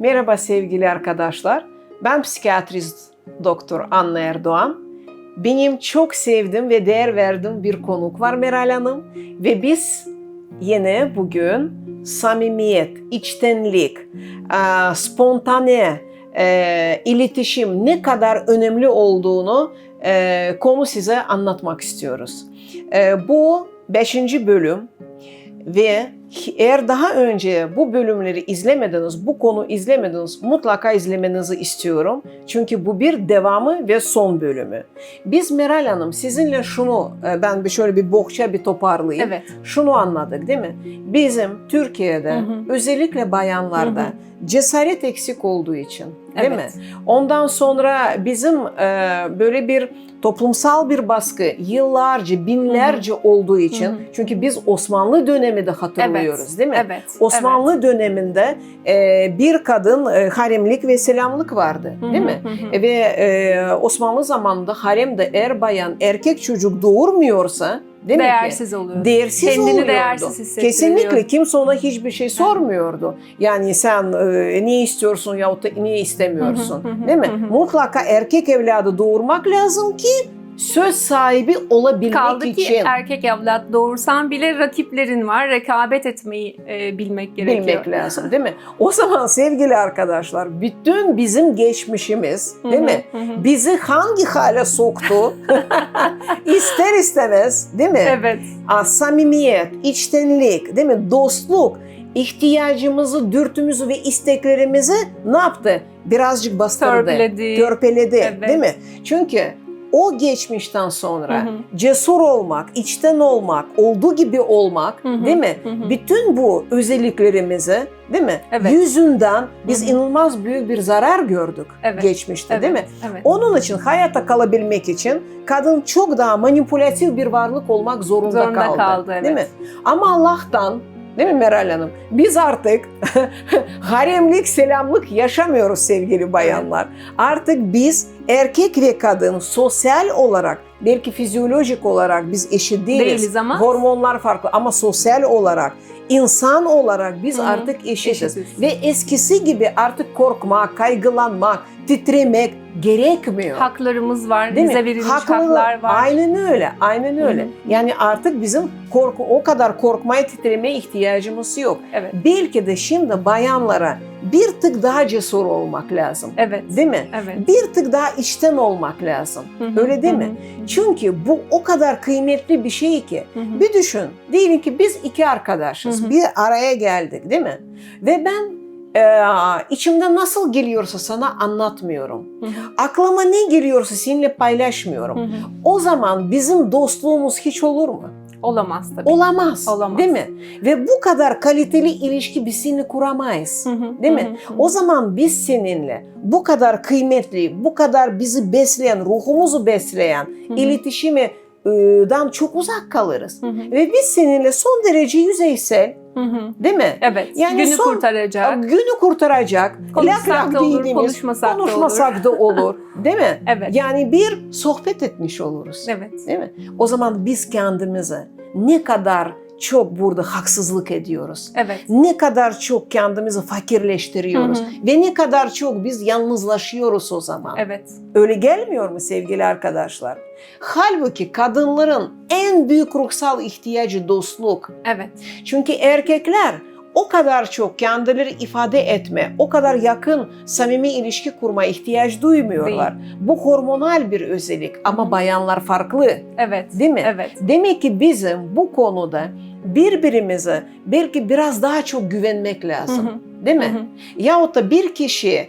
Merhaba sevgili arkadaşlar. Ben psikiyatrist doktor Anna Erdoğan. Benim çok sevdiğim ve değer verdiğim bir konuk var Meral Hanım. Ve biz yine bugün samimiyet, içtenlik, eee, spontane eee, iletişim ne kadar önemli olduğunu eee, konu size anlatmak istiyoruz. Bu beşinci bölüm ve eğer daha önce bu bölümleri izlemediniz, bu konu izlemediniz mutlaka izlemenizi istiyorum. Çünkü bu bir devamı ve son bölümü. Biz Meral Hanım sizinle şunu e, ben bir şöyle bir bohça bir toparlayayım. Evet. Şunu anladık değil mi? Bizim Türkiye'de Hı hı. özellikle bayanlarda Hı hı. cesaret eksik olduğu için değil Evet. mi? Ondan sonra bizim e, böyle bir toplumsal bir baskı yıllarca, binlerce olduğu için Hı hı. çünkü biz Osmanlı döneminde hatırlıyoruz değil mi? Evet. Osmanlı döneminde e, bir kadın e, haremlik ve selamlık vardı evet. değil mi? Hı hı. Ve e, Osmanlı zamanında haremde eğer bayan erkek çocuk doğurmuyorsa değil mi ki? Değersiz oluyor. Değersiz Kendini oluyordu. değersiz hissettiriyor. Kesinlikle kimse ona hiçbir şey sormuyordu. Yani sen e, niye istiyorsun yahut da niye istemiyorsun Hı hı, hı değil mi? hı, hı. Mutlaka erkek evladı doğurmak lazım ki söz sahibi olabilmek Kaldı ki için. erkek evlat doğursan bile rakiplerin var. Rekabet etmeyi e, bilmek gerekiyor. bilmek lazım değil mi? O zaman sevgili arkadaşlar bütün bizim geçmişimiz değil mi? Bizi hangi hale soktu? İster istemez değil mi? Evet. Aa, samimiyet, içtenlik, değil mi? Dostluk, ihtiyacımızı, dürtümüzü ve isteklerimizi ne yaptı? Birazcık bastırdı. Törpüledi. Törpeledi, Evet. değil mi? Çünkü o geçmişten sonra Hı hı. cesur olmak, içten olmak, olduğu gibi olmak, Hı hı, değil mi? hı hı. Bütün bu özelliklerimizi, değil mi? Evet. Yüzünden biz Hı hı. inanılmaz büyük bir zarar gördük Evet. geçmişte, Evet. değil mi? Evet. Onun için hayatta kalabilmek için kadın çok daha manipülatif bir varlık olmak zorunda, Zorunda kaldı. kaldı, evet. Değil mi? Ama Allah'tan Değil mi Meral Hanım? Biz artık haremlik, selamlık yaşamıyoruz sevgili bayanlar. Artık biz erkek ve kadın sosyal olarak, belki fizyolojik olarak biz eşit değiliz. Değiliz ama- Hormonlar farklı ama sosyal olarak, insan olarak biz Hı hı. artık eşitiz. Eşitiz. Ve eskisi gibi artık korkmak, kaygılanmak, titremek gerekmiyor. Haklarımız var. Değil bize mi? verilmiş Haklı- haklar var. Aynen öyle, aynen öyle. Hı hı. Yani artık bizim korku o kadar korkmaya, titremeye ihtiyacımız yok. Evet. Belki de şimdi bayanlara bir tık daha cesur olmak lazım. Evet. Değil mi? Evet. Bir tık daha içten olmak lazım. Hı hı, Öyle değil hı mi? hı, Çünkü bu o kadar kıymetli bir şey ki. hı hı. Bir düşün. Diyelim ki biz iki arkadaşız. Hı hı. Bir araya geldik değil mi? Ve ben e, içimde nasıl geliyorsa sana anlatmıyorum. Hı hı, Aklıma ne geliyorsa seninle paylaşmıyorum. hı hı. O zaman bizim dostluğumuz hiç olur mu? Olamaz tabii. Olamaz. Olamaz. Değil mi? Ve bu kadar kaliteli ilişki biz seninle kuramayız. Hı hı, Değil hı mi? hı, hı. O zaman biz seninle bu kadar kıymetli, bu kadar bizi besleyen, ruhumuzu besleyen Hı hı, iletişimi dan çok uzak kalırız. hı hı, Ve biz seninle son derece yüzeysel, hı hı. değil mi? Evet. Yani günü son- kurtaracak. Günü kurtaracak. Konuşsak da olur, konuşmasak da olur. konuşmasak da olur. Değil mi? Evet. Yani bir sohbet etmiş oluruz. Evet. Değil mi? O zaman biz kendimize ne kadar çok burada haksızlık ediyoruz. Evet. Ne kadar çok kendimizi fakirleştiriyoruz Hı hı. ve ne kadar çok biz yalnızlaşıyoruz o zaman. Evet. Öyle gelmiyor mu sevgili arkadaşlar? Halbuki kadınların en büyük ruhsal ihtiyacı dostluk. Evet. Çünkü erkekler o kadar çok kendileri ifade etme, o kadar yakın samimi ilişki kurma ihtiyaç duymuyorlar. Bu hormonal bir özellik ama bayanlar farklı, Evet. değil mi? Evet. Demek ki bizim bu konuda birbirimize belki biraz daha çok güvenmek Hı lazım. hı, Değil hı mi? hı. Yahut da bir kişinin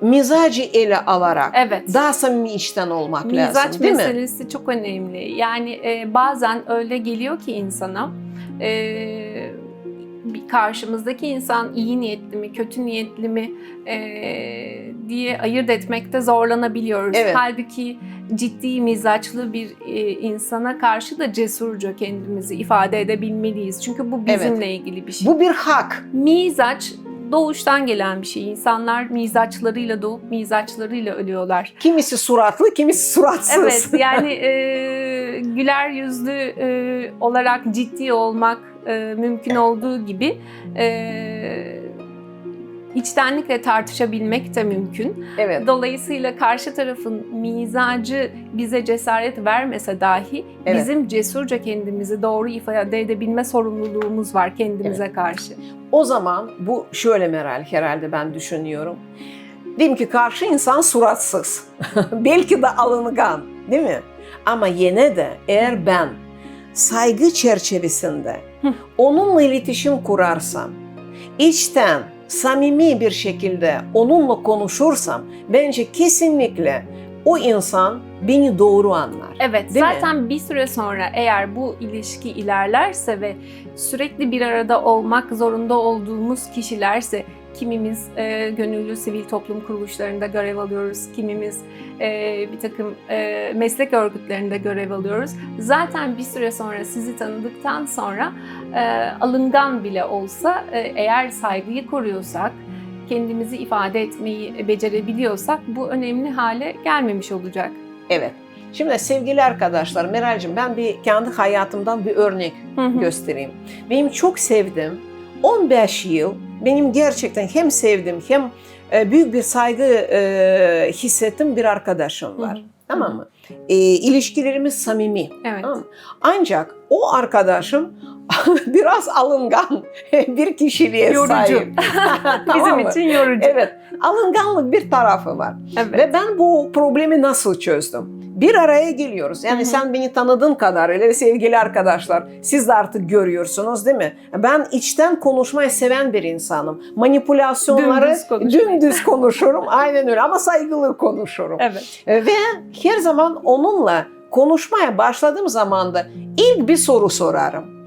mizacı ele alarak Evet. daha samimi içten olmak Mizaç lazım değil mi? meselesi çok önemli. Yani e, bazen öyle geliyor ki insana e, karşımızdaki insan iyi niyetli mi, kötü niyetli mi e, diye ayırt etmekte zorlanabiliyoruz. Evet. Halbuki ciddi mizaçlı bir e, insana karşı da cesurca kendimizi ifade edebilmeliyiz. Çünkü bu bizimle ilgili bir şey. Bu bir hak. Mizaç doğuştan gelen bir şey. İnsanlar mizaçlarıyla doğup mizaçlarıyla ölüyorlar. Kimisi suratlı, kimisi suratsız. Evet yani e, güler yüzlü e, olarak ciddi olmak e, mümkün olduğu gibi e, içtenlikle tartışabilmek de mümkün. Evet. Dolayısıyla karşı tarafın mizacı bize cesaret vermese dahi Evet. bizim cesurca kendimizi doğru ifade edebilme sorumluluğumuz var kendimize karşı. O zaman bu şöyle Meral herhalde ben düşünüyorum. Diyelim ki karşı insan suratsız. Belki de alıngan değil mi? Ama yine de eğer ben saygı çerçevesinde onunla iletişim kurarsam, içten, samimi bir şekilde onunla konuşursam bence kesinlikle o insan beni doğru anlar. Evet, Değil mi? zaten bir süre sonra eğer bu ilişki ilerlerse ve sürekli bir arada olmak zorunda olduğumuz kişilerse, kimimiz e, gönüllü sivil toplum kuruluşlarında görev alıyoruz, kimimiz e, bir takım e, meslek örgütlerinde görev alıyoruz. Zaten bir süre sonra sizi tanıdıktan sonra e, alıngan bile olsa e, eğer saygıyı koruyorsak, kendimizi ifade etmeyi becerebiliyorsak bu önemli hale gelmemiş olacak. Evet. Şimdi sevgili arkadaşlar, Meral'cim ben bir kendi hayatımdan bir örnek Hı hı. göstereyim. Benim çok sevdim. 15 yıl benim gerçekten hem sevdim hem e, büyük bir saygı e, hissettim bir arkadaşım var. Hı hı. Tamam mı? E, ilişkilerimiz samimi. Evet. Tamam mı? Ancak o arkadaşım biraz alıngan bir kişiliğe Yorucu. sahip. Tamam Bizim mı? için yorucu. Evet, alınganlık bir tarafı var. Evet. Ve ben bu problemi nasıl çözdüm? Bir araya geliyoruz. Yani Hı hı. sen beni tanıdığın kadarıyla sevgili arkadaşlar siz de artık görüyorsunuz değil mi? Ben içten konuşmayı seven bir insanım. Manipülasyonları Dümdüz konuşmayı. dümdüz konuşurum. Aynen öyle ama saygılı konuşurum. Evet. Ve her zaman onunla konuşmaya başladığım zaman da ilk bir soru sorarım.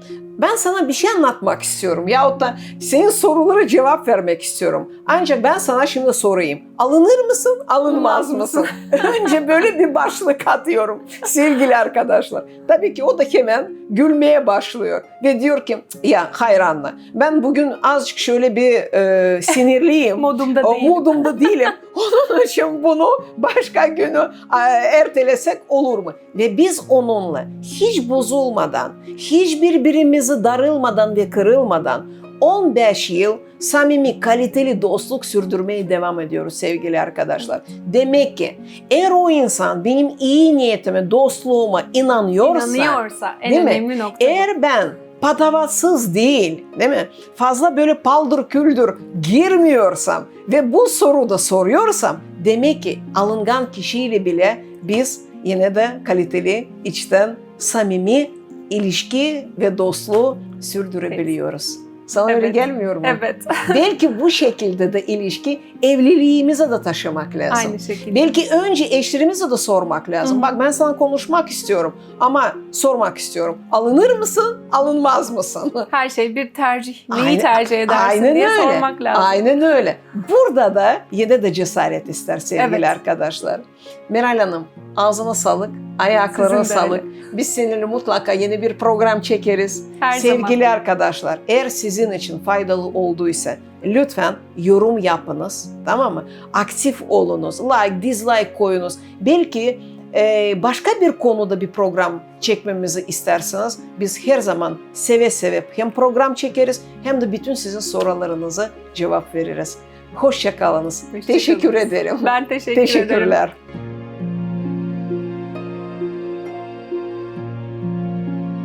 Ben sana bir şey anlatmak istiyorum yahut da senin sorulara cevap vermek istiyorum. Ancak ben sana şimdi sorayım. Alınır mısın, alınmaz mısın? Önce böyle bir başlık atıyorum sevgili arkadaşlar. Tabii ki o da hemen gülmeye başlıyor ve diyor ki ya hayranla ben bugün azıcık şöyle bir e, sinirliyim. Modumda O değil. modumda değilim. Onun için bunu başka günü e, ertelesek olur mu? Ve biz onunla hiç bozulmadan, hiç birbirimizi darılmadan ve kırılmadan 15 yıl samimi, kaliteli dostluk sürdürmeye devam ediyoruz sevgili arkadaşlar. Demek ki eğer o insan benim iyi niyetime, dostluğuma inanıyorsa, İnanıyorsa en Değil mi? önemli nokta bu. eğer ben patavatsız değil, değil mi? Fazla böyle paldır küldür girmiyorsam ve bu soruyu da soruyorsam demek ki alıngan kişiyle bile biz yine de kaliteli, içten, samimi ilişki ve dostluğu sürdürebiliyoruz. Sana öyle Evet. gelmiyor mu? Evet. Belki bu şekilde de ilişki evliliğimize de taşımak lazım. Aynı şekilde. Belki önce eşlerimize de sormak lazım. Hı hı. Bak ben sana konuşmak istiyorum ama sormak istiyorum. Alınır mısın, alınmaz mısın? Her şey bir tercih. Neyi Aynen- tercih edersin Aynen diye öyle. sormak lazım. Aynen öyle. Burada da yine de cesaret ister sevgili Evet. arkadaşlar. Meral Hanım ağzına sağlık, de sağlık. Biz seninle mutlaka yeni bir program çekeriz. Her Sevgili zaman. arkadaşlar, eğer sizin için faydalı olduysa lütfen yorum yapınız, tamam mı? Aktif olunuz, like, dislike koyunuz. Belki e, başka bir konuda bir program çekmemizi isterseniz biz her zaman seve seve hem program çekeriz hem de bütün sizin sorularınıza cevap veririz. Hoşçakalınız. Hoşça Teşekkür ederim. Ben teşekkür ederim. Teşekkürler.